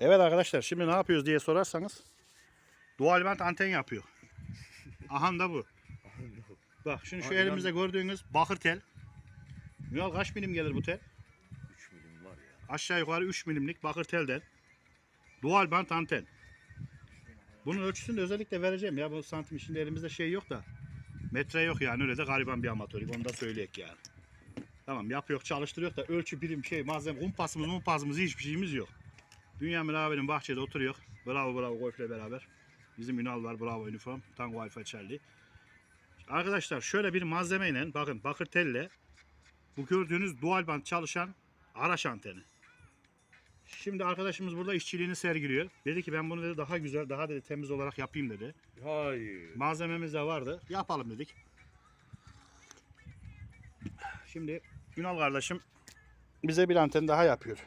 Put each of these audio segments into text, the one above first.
Evet arkadaşlar şimdi ne yapıyoruz diye sorarsanız dual band anten yapıyor. Aha da bu. Bak şimdi şu Aynen. elimizde gördüğünüz bakır tel. Ünal kaç milim gelir bu tel? 3 milim var ya. Aşağı yukarı 3 milimlik bakır telden. Dual band anten. Bunun ölçüsünü de özellikle vereceğim ya. Bu santim içinde elimizde şey yok da. Metre yok yani öyle de gariban bir amatörlük. Onu da söyleyek yani. Tamam yapıyor çalıştırıyor da ölçü birim şey malzeme kumpasımız mumpasımız hiçbir şeyimiz yok. Dünyamin abinin bahçede oturuyor. Bravo bravo golfle beraber. Bizim Ünal var bravo uniform. Tango Alfa Charlie. Arkadaşlar şöyle bir malzemeyle bakın bakır telle bu gördüğünüz dual band çalışan araç anteni. Şimdi arkadaşımız burada işçiliğini sergiliyor. Dedi ki ben bunu dedi daha güzel, daha dedi temiz olarak yapayım dedi. Hayır. Malzememiz de vardı. Yapalım dedik. Şimdi Ünal kardeşim bize bir anten daha yapıyor.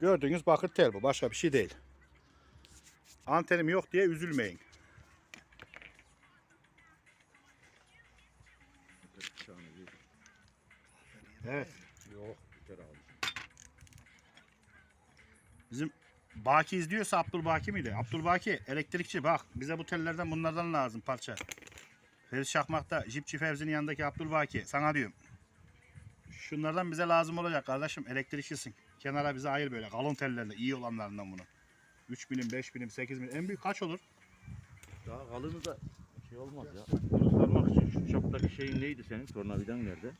Gördüğünüz bakır tel bu. Başka bir şey değil. Antenim yok diye üzülmeyin. Evet. Yok. Bizim Baki izliyorsa Abdülbaki miydi? Abdülbaki elektrikçi bak bize bu tellerden bunlardan lazım parça. Fevzi Şakmak'ta Jipçi Fevzi'nin yanındaki Abdülbaki sana diyorum. Şunlardan bize lazım olacak kardeşim elektrikçisin. Kenara bize ayır böyle kalın tellerle iyi olanlarından bunu. 3 milim, 5 milim, 8 milim. En büyük kaç olur? Daha kalını da şey olmaz ya. Bunu sarmak için şu çaptaki şeyin neydi senin? Tornavidan nerede?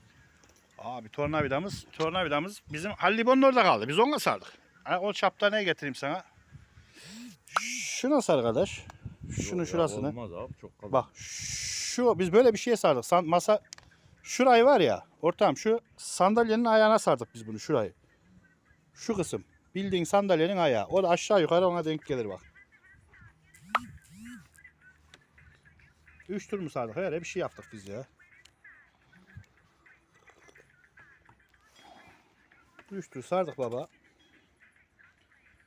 Abi tornavidamız, tornavidamız bizim Hallibon'un orada kaldı. Biz onunla sardık. Ha, o çapta ne getireyim sana? Şuna sar kardeş. Şunun Yok ya, şurasını. Olmaz abi çok kalın. Bak şu biz böyle bir şeye sardık. San, masa şurayı var ya ortam şu sandalyenin ayağına sardık biz bunu şurayı. Şu kısım. Bildiğin sandalyenin ayağı. O da aşağı yukarı ona denk gelir bak. Üç tur mu sardık? Öyle bir şey yaptık biz ya. Üç tur sardık baba.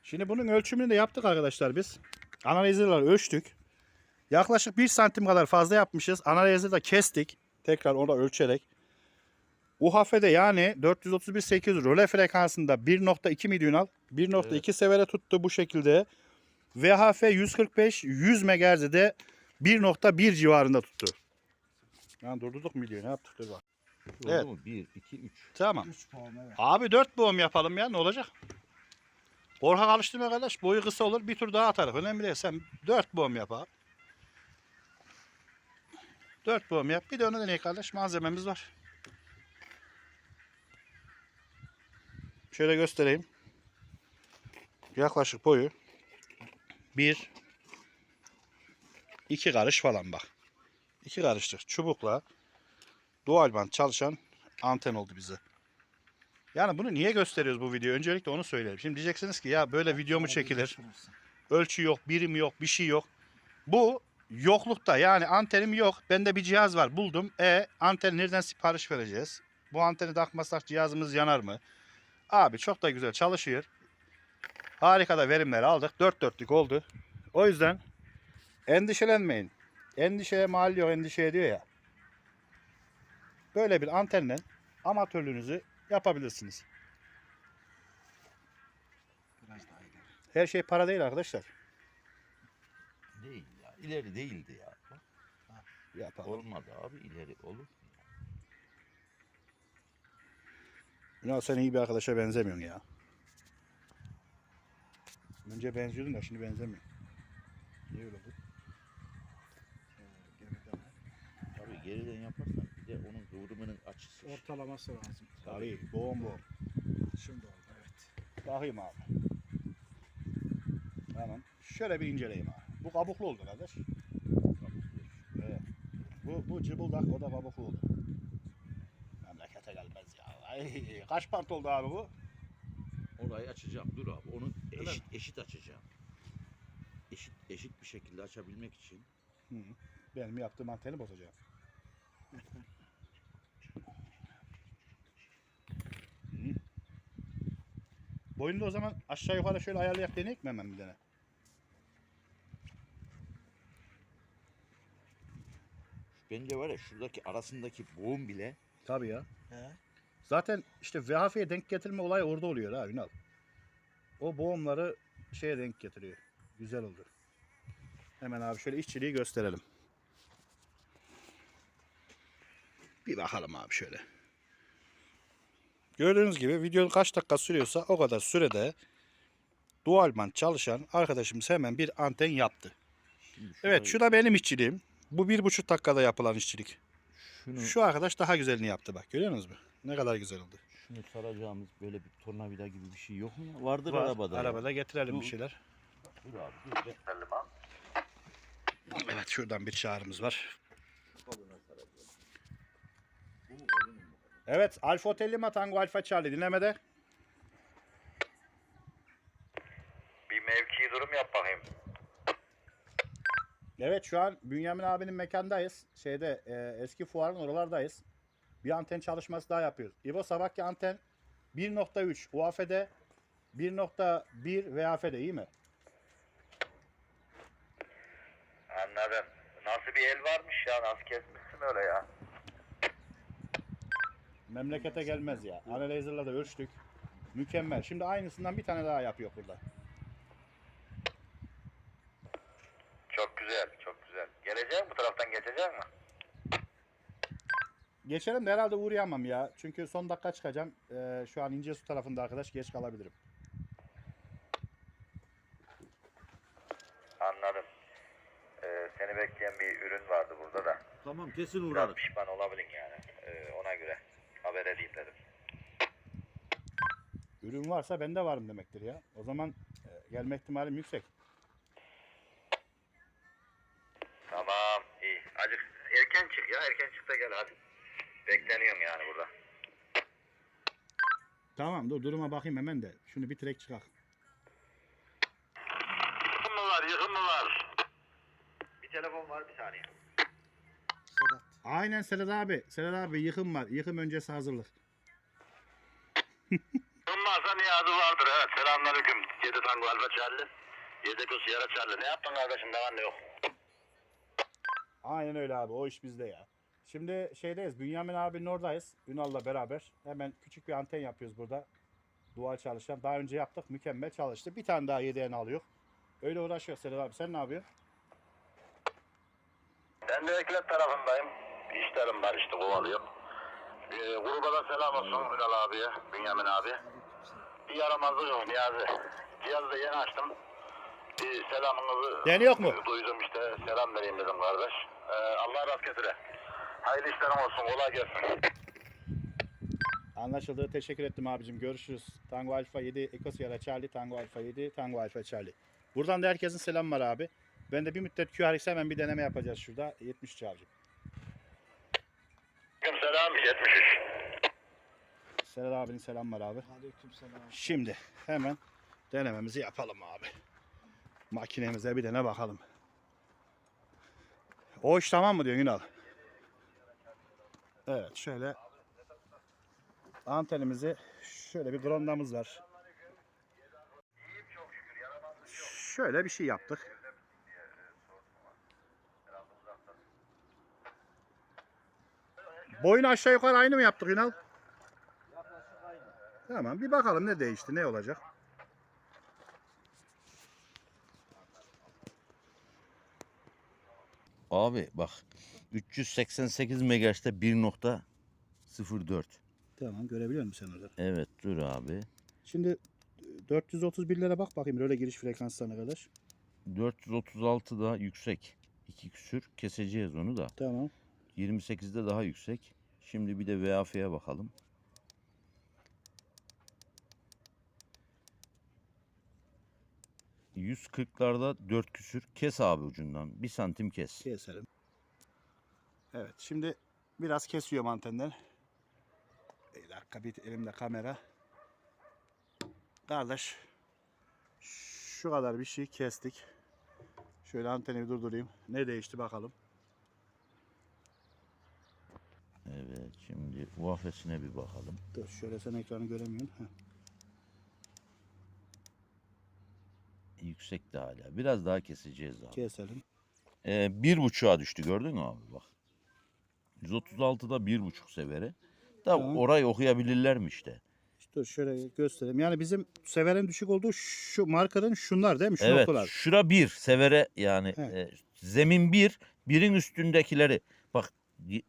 Şimdi bunun ölçümünü de yaptık arkadaşlar biz. Analizlerle ölçtük. Yaklaşık 1 santim kadar fazla yapmışız. Analizi de kestik. Tekrar onu da ölçerek. UHF'de yani 431.8 röle frekansında 1.2 milyonal 1.2 seviyede tuttu bu şekilde. VHF 145 100 MHz'de 1.1 civarında tuttu. Yani durdurduk milyon ne yaptık dur bak. Oldu evet. mu? 1, 2, 3. Tamam. 3 puan evet. Abi 4 boğum yapalım ya ne olacak? Korkak alıştırma arkadaş. Boyu kısa olur bir tur daha atarız. Önemli değil. Sen 4 boğum yap abi. 4 boğum yap. Bir de onu deney kardeş. Malzememiz var. Şöyle göstereyim. Yaklaşık boyu 1 2 karış falan bak. 2 karışlık çubukla dual band çalışan anten oldu bize. Yani bunu niye gösteriyoruz bu videoyu? Öncelikle onu söyleyelim. Şimdi diyeceksiniz ki ya böyle video mu çekilir? Ölçü yok, birim yok, bir şey yok. Bu yoklukta yani antenim yok. Bende bir cihaz var buldum. E anten nereden sipariş vereceğiz? Bu anteni takmasak cihazımız yanar mı? Abi çok da güzel çalışıyor. Harika da verimler aldık. Dört dörtlük oldu. O yüzden endişelenmeyin. Endişeye mal yok endişeye diyor ya. Böyle bir antenle amatörlüğünüzü yapabilirsiniz. Biraz daha ileri. Her şey para değil arkadaşlar. Değil ya. İleri değildi ya. Yapalım. Olmadı abi ileri olur. Ünal sen iyi bir arkadaşa benzemiyorsun ya. Önce benziyordun da şimdi benzemiyorsun. Niye öyle oldu? Ee, geriden Tabii geriden yaparsan bir de onun kıvrımının açısı. ortalaması lazım. Tabii. Boğum boğum. Şimdi oldu evet. Bakayım abi. Tamam. Şöyle bir inceleyeyim abi. Bu kabuklu oldu kardeş. Evet. Bu, bu cıbıldak o da kabuklu oldu. Ay, kaç pant oldu abi bu? Orayı açacağım. Dur abi. Onu eşit eşit açacağım. Eşit eşit bir şekilde açabilmek için. Hı. Benim yaptığım anteni bozacağım. Hı. Boyunu da o zaman aşağı yukarı şöyle ayarlayak deneyek mi hemen bir tane? Bence var ya şuradaki arasındaki boğum bile Tabii ya. He. Zaten işte VHF'ye denk getirme olayı orada oluyor ha Ünal. o boğumları şeye denk getiriyor. Güzel oldu. Hemen abi şöyle işçiliği gösterelim. Bir bakalım abi şöyle. Gördüğünüz gibi video kaç dakika sürüyorsa o kadar sürede dual band çalışan arkadaşımız hemen bir anten yaptı. Şimdi Evet şu da benim işçiliğim. Bu bir buçuk dakikada yapılan işçilik. şunu, Şu arkadaş daha güzelini yaptı bak görüyor musunuz? Ne kadar güzel oldu. şunu saracağımız böyle bir tornavida gibi bir şey yok mu ya? Vardır Var, arabada. ya. Arabada getirelim bir Dur. şeyler. Dur abi dur. Getirelim abi. Evet şuradan bir çağrımız var. Evet Alfa Otel Lima Tango Alfa Charlie dinlemede. Bir mevki durum yap bakayım. Evet şu an Bünyamin abinin mekandayız. Şeyde e, eski fuarın oralardayız. Bir anten çalışması daha yapıyoruz. İbo sabahki anten 1.3 UAF'de 1.1 VAF'de iyi mi? Anladım. Nasıl bir el varmış ya? Nasıl kesmişsin öyle ya? Memlekete gelmez ya. Analyzer'la da ölçtük. Mükemmel. Şimdi aynısından bir tane daha yapıyor burada. Çok güzel, çok güzel. Gelecek mi? Bu taraftan geçecek mi? Geçelim de herhalde uğrayamam ya. Çünkü son dakika çıkacağım. Ee, şu an İncesu tarafında arkadaş geç kalabilirim. Anladım. Ee, seni bekleyen bir ürün vardı burada da. Tamam kesin Biraz uğradık. pişman olabilin yani. Ee, ona göre haber edeyim dedim. Ürün varsa ben de varım demektir ya. O zaman e, gelme ihtimalim yüksek. Dur duruma bakayım hemen de. Şunu bitirek çıkak. Yıkım mı var, yıkım mı var? Bir telefon var, bir saniye. Sedat. Aynen Sedat abi. Sedat abi yıkım var. Yıkım öncesi hazırlık. Yıkım varsa niye adı vardır? Evet, selamünaleyküm. Yedi Tango Alfa Charlie. Yedi Kus Yara Charlie. Ne yaptın kardeşim? Devam yok. Aynen öyle abi. O iş bizde ya. Şimdi şeydeyiz. Bünyamin abinin oradayız. Ünal'la beraber. Hemen küçük bir anten yapıyoruz burada. Dual çalışan. Daha önce yaptık. Mükemmel çalıştı. Bir tane daha yedeğini alıyor. Öyle uğraşıyor Sedat abi. Sen ne yapıyorsun? Ben de eklet tarafındayım. İşlerim var işte kovalıyorum. Ee, gruba da selam olsun Ünal abiye, Bünyamin abi. Bir yaramazlık yok Niyazi. Cihazı da yeni açtım. Bir selamınızı Yani yok mu? duydum işte. Selam vereyim dedim kardeş. Ee, Allah razı getire. Hayırlı işlerim olsun. Kolay gelsin. Anlaşıldı. Teşekkür ettim abicim. Görüşürüz. Tango Alfa 7, Eko Sierra Charlie, Tango Alfa 7, Tango Alfa Charlie. Buradan da herkesin selam var abi. Ben de bir müddet QRX hemen bir deneme yapacağız şurada. 73 abicim. Selam 73. Sedat abinin selam var abi. Aleykümselam. Şimdi hemen denememizi yapalım abi. Makinemize bir dene bakalım. O iş tamam mı diyor Ünal? Evet şöyle antenimizi şöyle bir grondamız var. Şöyle bir şey yaptık. Boyunu aşağı yukarı aynı mı yaptık Ünal? Tamam bir bakalım ne değişti ne olacak. Abi bak 388 MHz'de 1.04. Tamam görebiliyor musun sen orada? Evet dur abi. Şimdi 431'lere bak bakayım öyle giriş frekanslarına kadar. 436 da yüksek. 2 küsür keseceğiz onu da. Tamam. 28'de daha yüksek. Şimdi bir de VAF'ye bakalım. ...140'larda 4 küsür. Kes abi ucundan. 1 santim kes. Keselim. Evet şimdi biraz kesiyorum antenden. Dakika bir elimde kamera. Kardeş şu kadar bir şey kestik. Şöyle anteni bir durdurayım. Ne değişti bakalım. Evet şimdi UAF'sine bir bakalım. Dur şöyle sen ekranı göremiyorsun. Heh. Yüksek de hala. Biraz daha keseceğiz abi. Keselim. Ee, bir buçuğa düştü gördün mü abi bak. 136'da bir buçuk severi. Da Tamam. orayı okuyabilirler mi işte? Dur şöyle göstereyim. Yani bizim severin düşük olduğu şu markanın şunlar değil mi? Şu evet. noktalar. Şura bir. Severe yani. Evet. e, zemin bir. Birin üstündekileri. Bak y-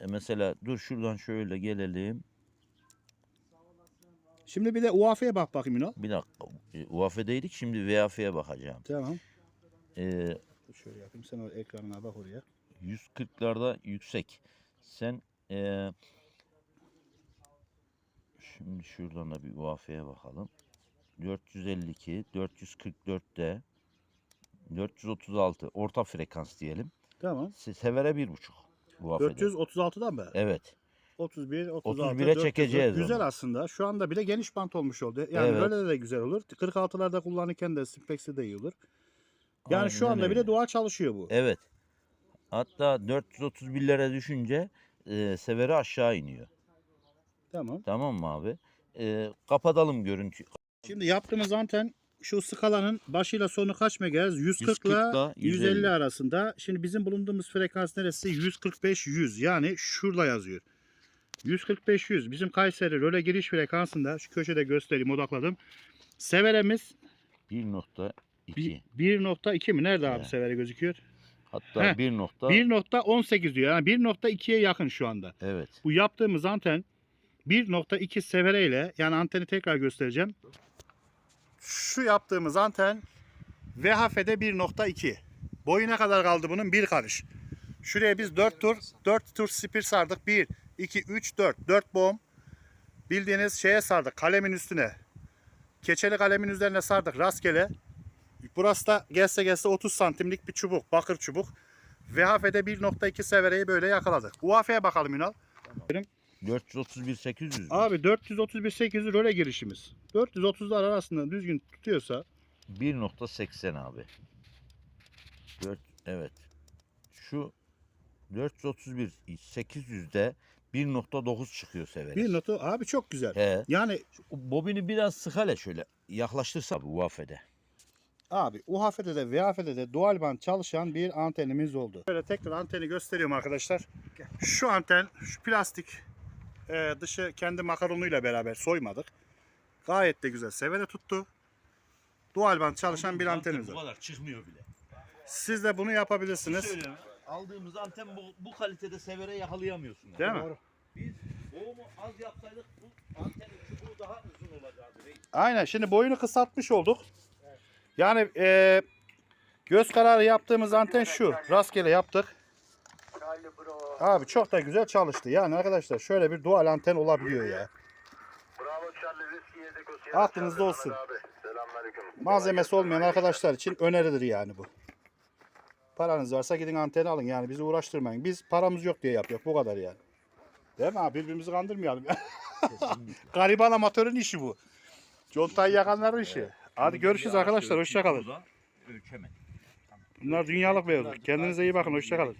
e, mesela dur şuradan şöyle gelelim. Şimdi bir de UAF'ye bak bakayım Ünal. Bir dakika. E, UAF'deydik şimdi VAF'ye bakacağım. Tamam. E, Dur şöyle yapayım. Sen o ekranına bak oraya. 140'larda yüksek. Sen e, şimdi şuradan da bir UAF'ye bakalım. 452, 444'te 436 orta frekans diyelim. Tamam. Se- Severe bir buçuk UAF'de. 436'dan mı? Evet. 31, 36, 31'e 404. çekeceğiz Güzel onu. aslında. Şu anda bile geniş bant olmuş oldu. Yani Evet. böyle de güzel olur. 46'larda kullanırken de Simpex'te de iyi olur. Yani şu Aynen anda bile öyle. doğal çalışıyor bu. Evet. Hatta 431'lere düşünce e, severi aşağı iniyor. Tamam. Tamam mı abi? E, kapatalım görüntü. Şimdi yaptığımız anten şu skalanın başıyla sonu kaç megahertz? 140 140 ile ile 150 150 arasında. Şimdi bizim bulunduğumuz frekans neresi? 145-100 yani şurada yazıyor. 145-100 bizim Kayseri röle giriş frekansında şu köşede göstereyim odakladım. Severemiz 1.2 bir- 1.2 mi? Nerede abi Evet. severe gözüküyor? hatta Heh, 1 nokta 1.18 diyor. Yani 1.2'ye yakın şu anda. evet. Bu yaptığımız anten 1.2 severeyle yani anteni tekrar göstereceğim. Şu yaptığımız anten VHF'de 1.2. Boyu ne kadar kaldı bunun? Bir karış. Şuraya biz 4 tur 4 tur spir sardık. 1 2 3 4 4 bom. Bildiğiniz şeye sardık kalemin üstüne. Keçeli kalemin üzerine sardık rastgele. Burası da gelse gelse 30 santimlik bir çubuk, bakır çubuk. VHF'de 1.2 severeyi böyle yakaladık. UAF'ye bakalım Ünal. 431 800. Abi 431 800 röle girişimiz. 430'lar arasında düzgün tutuyorsa 1.80 abi. 4 evet. Şu 431 800'de 1.9 çıkıyor bir notu abi çok güzel. He. Yani Bobini biraz sık hele şöyle yaklaştırsa bu UAF'de. abi UHF'de de VHF'de de dual band çalışan bir antenimiz oldu. Böyle tekrar anteni gösteriyorum arkadaşlar. Şu anten şu plastik e, dışı kendi makaronuyla beraber soymadık. Gayet de güzel. Severe tuttu. Dual band çalışan bir antenimiz Bu var. kadar çıkmıyor bile. Siz de bunu yapabilirsiniz. Söyleme. Aldığımız anten bu, bu kalitede severe yakalayamıyorsun. yani. Değil mi? Doğru. Biz boğumu az yapsaydık bu antenin çubuğu daha uzun olacaktı. reis. Aynen. Şimdi boyunu kısaltmış olduk. Yani e, göz kararı yaptığımız anten şu. Rastgele yaptık. Abi çok da güzel çalıştı. Yani arkadaşlar şöyle bir dual anten olabiliyor ya. Bravo Charlie Whiskey yedik o siyah Aklınızda Charlie olsun. Mehmet Abi. Selamünaleyküm. Malzemesi olmayan arkadaşlar için önerilir yani bu. Paranız varsa gidin anteni alın yani bizi uğraştırmayın. Biz paramız yok diye yapıyoruz bu kadar yani. Değil mi abi? Birbirimizi kandırmayalım. Gariban amatörün işi bu. Contayı yakanların işi. Hadi görüşürüz arkadaşlar. Hoşçakalın. Ölçemedik. Bunlar dünyalık mevzu. Kendinize iyi bakın. Hoşçakalın.